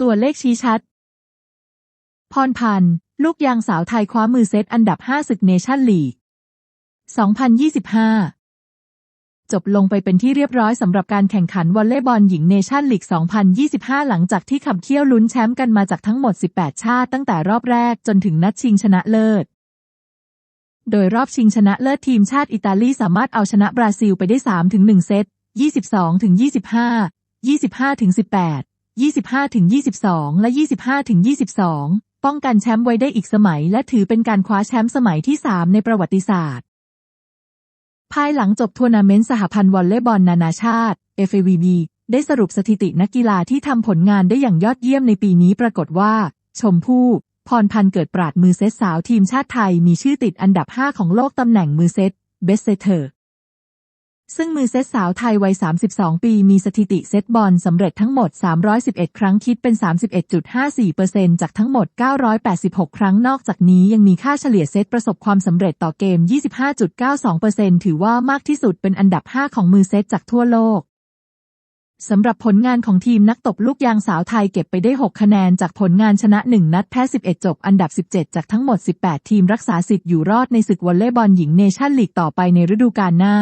ตัวเลขชี้ชัด พรพันธ์ ลูกยางสาวไทยคว้ามือเซตอันดับ 5 ศึกเนชั่นลีก 2025 จบลงไปเป็นที่เรียบร้อยสำหรับการแข่งขันวอลเลย์บอลหญิงเนชั่นลีก 2025 หลังจากที่ขับเคี่ยวลุ้นแชมป์กันมาจากทั้งหมด 18 ชาติตั้งแต่รอบแรกจนถึงนัดชิงชนะเลิศโดยรอบชิงชนะเลิศทีมชาติอิตาลีสามารถเอาชนะบราซิลไปได้3-1เซต 22-25 25-18 25-22 และ 25-22 ป้องกันแชมป์ไว้ได้อีกสมัย และถือเป็นการคว้าแชมป์สมัยที่ 3 ในประวัติศาสตร์ ภายหลังจบทัวร์นาเมนต์สหพันธ์วอลเลย์บอลนานาชาติ FAVB ได้สรุปสถิตินักกีฬาที่ทำผลงานได้อย่างยอดเยี่ยมในปีนี้ปรากฏว่า ชมพู่พรพันธ์เกิดปราดมือเซตสาวทีมชาติไทยมีชื่อติดอันดับ 5 ของโลกตำแหน่งมือเซตเบสเซเตอร์ ซึ่งมือเซตสาวไทยวัย 32 ปีมีสถิติเซตบอลสำเร็จทั้งหมด 311 ครั้งคิดเป็น 31.54%จากทั้งหมด 986 ครั้งนอกจากนี้ยังมีค่าเฉลี่ยเซตประสบความสำเร็จต่อเกม 25.92%ถือว่ามากที่สุดเป็นอันดับ 5 ของมือเซตจากทั่วโลกสำหรับผลงานของทีมนักตบลูกยางสาวไทยเก็บไปได้ 6 คะแนนจากผลงานชนะ 1 นัดแพ้ 11 จบอันดับ 17 จากทั้งหมด 18 ทีมรักษาสิทธิ์อยู่รอดในศึกวอลเลย์บอลหญิงเนชั่นลีกต่อไปในฤดูกาลหน้า